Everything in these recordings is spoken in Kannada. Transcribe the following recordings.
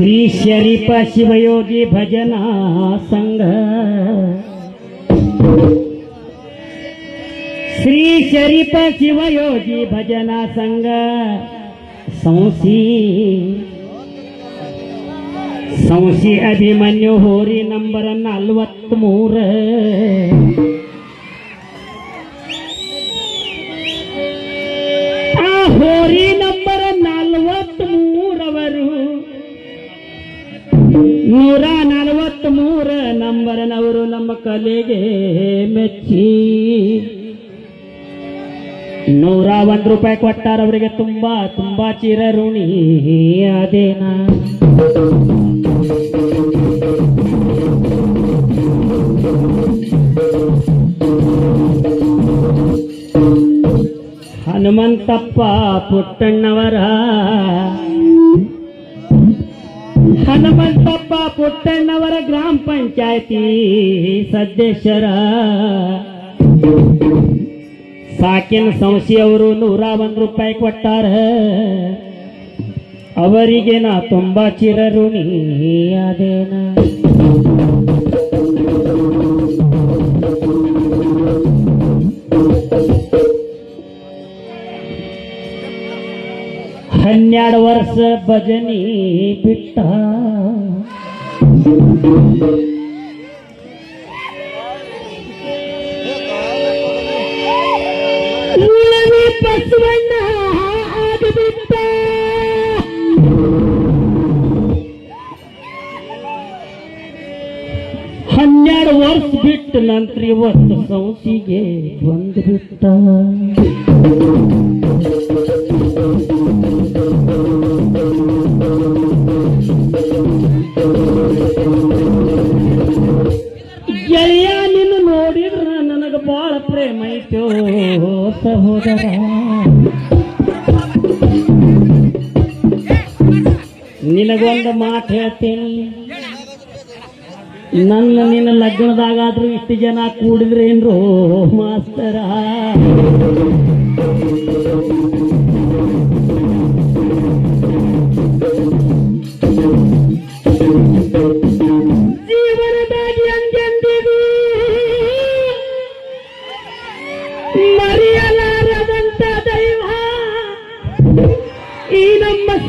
श्री शरीफ शिवयोगी भजना संघ। श्री शरीफ शिवयोगी भजना संघ। संसी। संसी अभिमन्यु होरी नंबर नल्वत्मूर। ಮೂರ ನಂಬರನವರು ನಮ್ಮ ಕಲೆಗೆ ಮೆಚ್ಚಿ. ನೂರ ಒಂದು ರೂಪಾಯಿ ಕೊಟ್ಟಾರ ಅವರಿಗೆ ತುಂಬಾ ತುಂಬಾ ಚಿರಋಣಿ ಅದೇನ. ಹನುಮಂತಪ್ಪ ಪುಟ್ಟಣ್ಣವರ ಹನುಮಂತಪ್ಪ ಪುಟ್ಟಣ್ಣವರ ಗ್ರಾಮ ಪಂಚಾಯತಿ ಸದಸ್ಯರ ಸಾಕಿನ ಸಂಸ್ಥೆಯವರು ನೂರ ಒಂದು ರೂಪಾಯಿ ಕೊಟ್ಟಾರ. ಅವರಿಗೆ ನಾ ತುಂಬಾ ಚಿರಋಣಿ ಅದೇನ ಹನ್ನೆರಡು ವರ್ಷ ಭಜನಿ ಬಿಟ್ಟ. ಬಸವಣ್ಣ ಹನ್ನೆರಡು ವರ್ಷ ಬಿಟ್ಟು ನಂತರ ಇವತ್ತು ಸಂಸಿಗೆ ಬಂದ್ಬಿಟ್ಟ. ಸಹೋದರ ನಿನಗೊಂದು ಮಾತು ಹೇಳ್ತೇನೆ. ನನ್ನ ನಿನ್ನ ಲಗ್ನದಾಗಾದ್ರೂ ಇಷ್ಟು ಜನ ಕೂಡಿದ್ರೇನ್ರು ಮಾಸ್ತರ?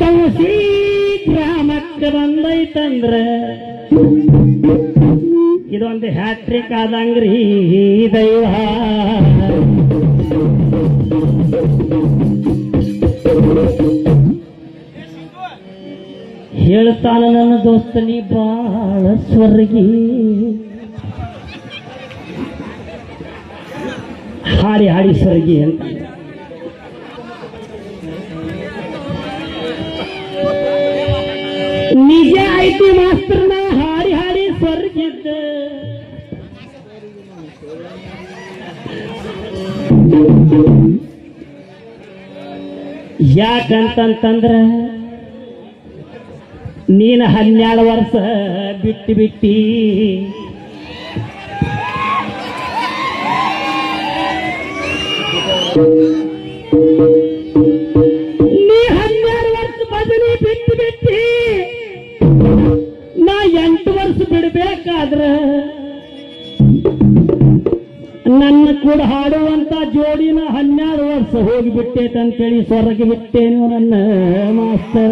ನಮ್ಮ ಸಂಸಿ ಗ್ರಾಮಕ್ಕೆ ಬಂದೈತಂದ್ರ. ಇದೊಂದು ಹ್ಯಾಟ್ರಿಕ್ ಆದಂಗ್ರಿ ದೈವ. ಹೇಳ್ತಾನ ನನ್ನ ದೋಸ್ತ, ನೀ ಬಾಳ ಸ್ವರ್ಗಿ. ಹಾಡಿ ಹಾಡಿ ಸ್ವರ್ಗಿ ಅಂತ. ಐತಿ ಮಾಸ್ತರ್ನ ಹಾಡಿ ಹಾಡಿ ಸ್ವರ್ಗಿದ್ದ ಯಾಕಂತಂತಂದ್ರ ನೀನು ಹನ್ನೆರಡು ವರ್ಷ ಬಿಟ್ಟು ಬಿಟ್ಟಿ ತನ್ ಅಂತೇಳಿ ಸ್ವರ್ಗ ಬಿಟ್ಟೇನು ನನ್ನ ಮಾಸ್ತರ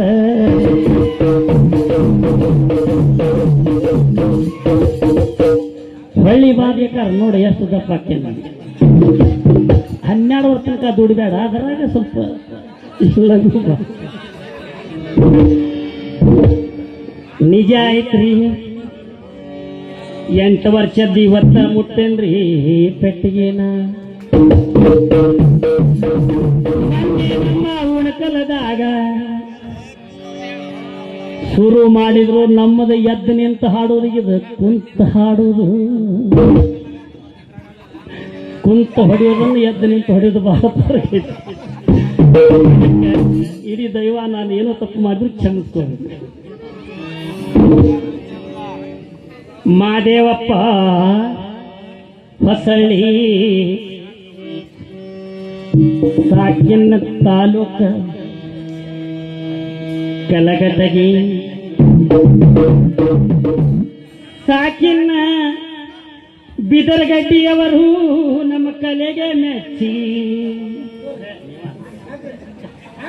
ಹೊಳ್ಳಿ ಬಾದ್ಯಕಾರ ನೋಡಿ ಎಷ್ಟು ದಪ್ಪ ಆಗ್ತೇನೆ ನಾನು. ಹನ್ನೆರಡು ವರ್ಷ ತನಕ ದುಡಿಬೇಡ, ಅದರಾಗ ಸ್ವಲ್ಪ. ನಿಜ ಐತ್ರಿ ಎಂಟು ವರ್ಷದ ಇವತ್ತ ಮುಟ್ಟೇನ್ರಿ ಪೆಟ್ಟಿಗೆನ ಶುರು ಮಾಡಿದ್ರು ನಮ್ಮದು ಎದ್ದು ನಿಂತು ಹಾಡೋದು, ಇದು ಕುಂತ ಹಾಡೋದು ಕುಂತ ಹೊಡೆಯೋದನ್ನು ಎದ್ದು ನಿಂತು ಹೊಡೆಯೋದು ಬಹಳ. ಇಡೀ ದೈವ ನಾನು ಏನೋ ತಪ್ಪು ಮಾಡಿದ್ರು ಕ್ಷಮಿಸ್ಕೋಬೇಕು ಮಾದೇವಪ್ಪ, ಹೊಸಳ್ಳಿ ಸಾಕಿನ ತಾಲೂಕ ಕಲಗಟಗಿ ಸಾಕಿನ ಬಿದರಗಡ್ಡಿಯವರು ನಮ್ಮ ಕಲೆಗೆ ಮೆಚ್ಚಿ.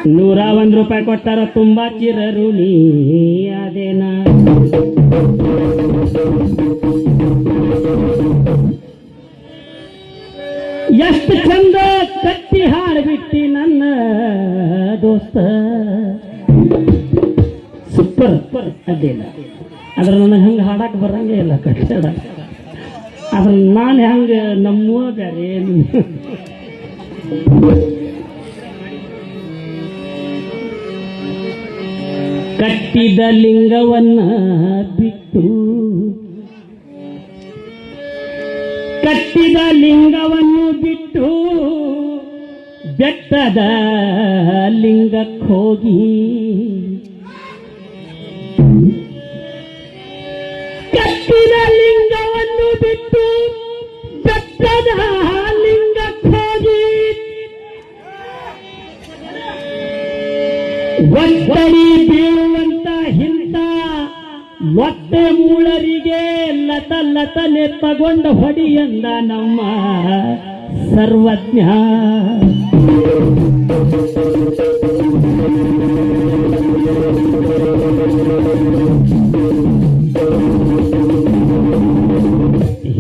ನೂರ ಒಂದು ರೂಪಾಯಿ ಕೊಟ್ಟಾರ ತುಂಬಾ ಚಿರರು ನೀ ಅದೇನ? ಎಷ್ಟು ಚಂದ ದೋಸ್ತ. ಸೂಪರ್ ಅಡ್ಡಿಲ್ಲ ಆದ್ರೆ ನನಗೆ ಹಂಗೆ ಹಾಡಕ್ಕೆ ಬರಂಗೇ ಇಲ್ಲ ಕಟ್ಟಡ ಆದ್ರೆ ನಾನು ಹೆಂಗೆ ನಮ್ಮ ಬೇರೆ ಕಟ್ಟಿದ ಲಿಂಗವನ್ನ ಬಿಟ್ಟು ಕಟ್ಟಿದ ಲಿಂಗವನ್ನು ಬಿಟ್ಟು ಬೆಟ್ಟದ ಲಿಂಗಕ್ಕೆ ಹೋಗಿ. ಕಟ್ಟಿದ ಲಿಂಗವನ್ನು ಬಿಟ್ಟು ಬೆಟ್ಟದ ಲಿಂಗಕ್ಕೆ ಹೋಗಿ. ಒತ್ತಡಿ ಬೀಳುವಂತ ಹಿಂತ ಮೊಟ್ಟೆ ಮೂಳರಿಗೆ ಲತ ಲತನೆ ತಗೊಂಡ ಹೊಡಿಯಂದ ನಮ್ಮ ಸರ್ವಜ್ಞ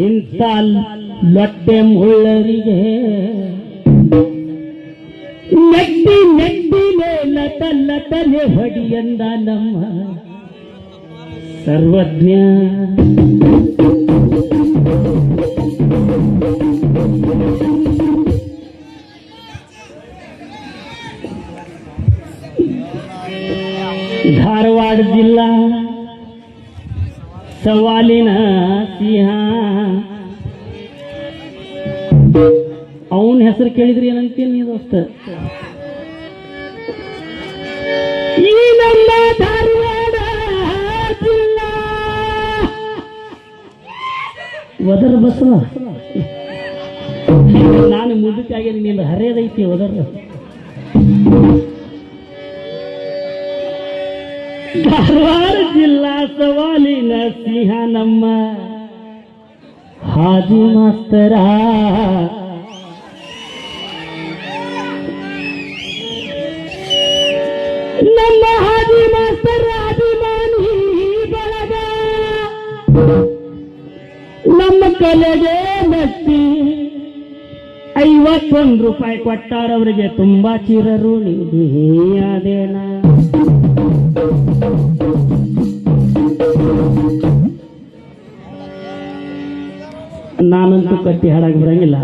ಇಂಥ ಲೊಟ್ಟೆ ಮುಳ್ಳರಿಗೆ ನೆಟ್ಟಿ ನೆಟ್ಟಿಲೆ ಲತ ಲತನೆ ಹೊಡಿಯಂದ ನಮ್ಮ ಸರ್ವಜ್ಞ ಧಾರವಾಡ ಜಿಲ್ಲಾ ಸವಾಲಿನ ಸಿಂಹ. ಅವನ ಹೆಸರು ಕೇಳಿದ್ರಿ ಏನಂತೀನಿ ನೀ ದೋಸ್ತ? ಈ ನಮ್ಮ ಧಾರವಾಡ ಜಿಲ್ಲಾ. ಒದರ್ ಬಸವ ನಾನು ಮುದುಕಾಗಿ ನಿನ್ನ ಹರಿಯದೈತಿ ಧಾರವಾಡ ಜಿಲ್ಲಾ ಸವಾಲಿನ ಸಿಂಹ ನಮ್ಮ ಹಾಜಿ ಮಾಸ್ತರ. ನಮ್ಮ ಹಾಜಿ ಮಾಸ್ತರ ಅಭಿಮಾನಿ ನಮ್ಮ ಕಲೆಗೆ ಮೆಚ್ಚಿ ಐವತ್ತೊಂದು ರೂಪಾಯಿ ಕೊಟ್ಟಾರವರಿಗೆ ತುಂಬಾ ಚಿರರು ಅದೇನ ನಾನಂತೂ ಕಟ್ಟಿ ಹಾಡಾಗಿ ಬರಂಗಿಲ್ಲ.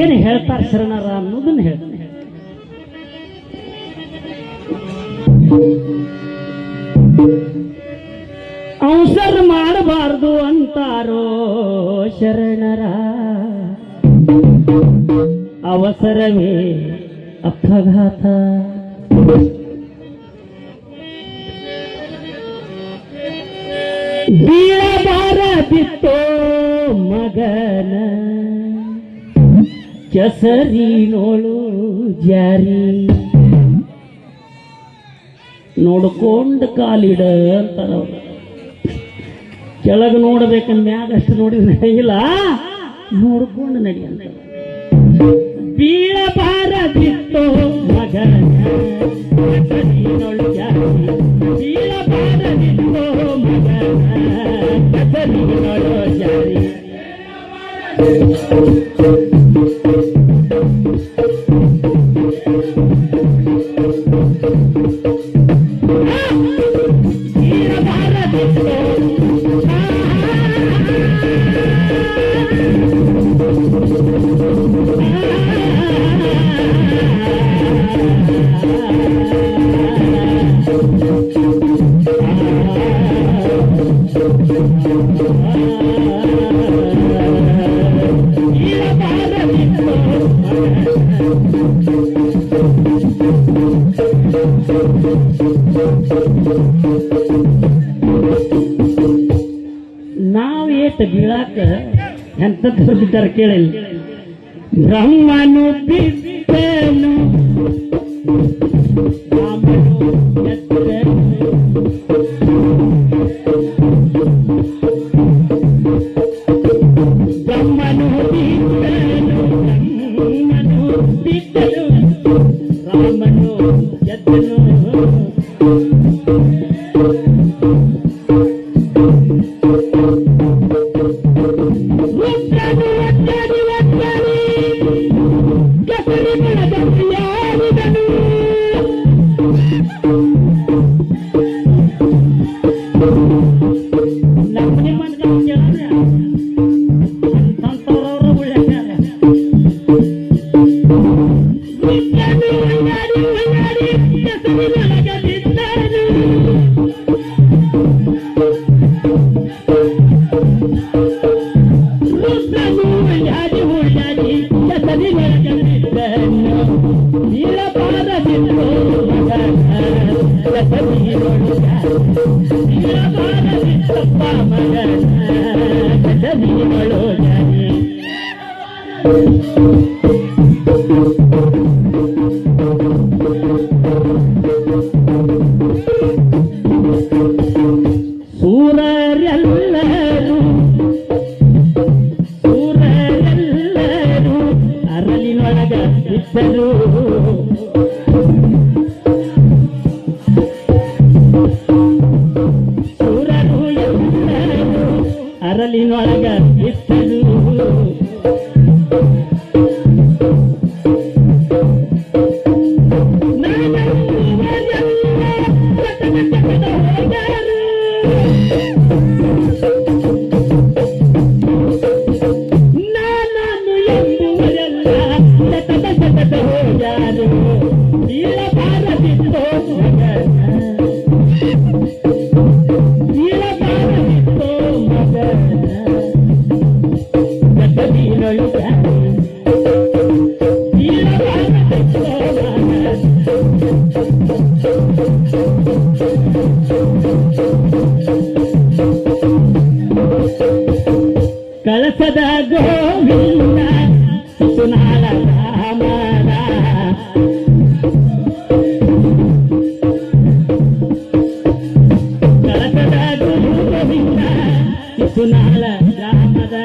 ಏನು ಹೇಳ್ತಾರ ಶರಣರ ಅನ್ನೋದನ್ನ ಹೇಳ್ತೀನಿ. ಅವಸರ ಮಾಡಬಾರ್ದು ಅಂತಾರೋ ಶರಣರ. ಅವಸರವೇ ಅಪಘಾತ. ಬೀಳಬಾರದಿತ್ತೋ ಮಗನ? ಕೆಸರಿ ನೋಳು ಜಾರಿ. ನೋಡ್ಕೊಂಡು ಕಾಲಿಡ ಅಂತಾರ ಕೆಳಗೆ ನೋಡ್ಬೇಕಂದ ಮ್ಯಾಗ ಅಷ್ಟು ನೋಡಿದ್ರೆ ನಡೆಯಿಲ್ಲ? ನೋಡ್ಕೊಂಡು ನಡಿ ಅಂತ. ಬೀಳಬಾರದಿತ್ತು ಮಗನ? ಕೆಸರಿ ನೋಳು ಜಾರಿ. Thank you. ಎಂತ ಬಿದ್ದಾರೆ ಕೇಳಿಲ್ಲ ಬ್ರಹ್ಮನು ಬಿದ್ದನು ರಾಮನು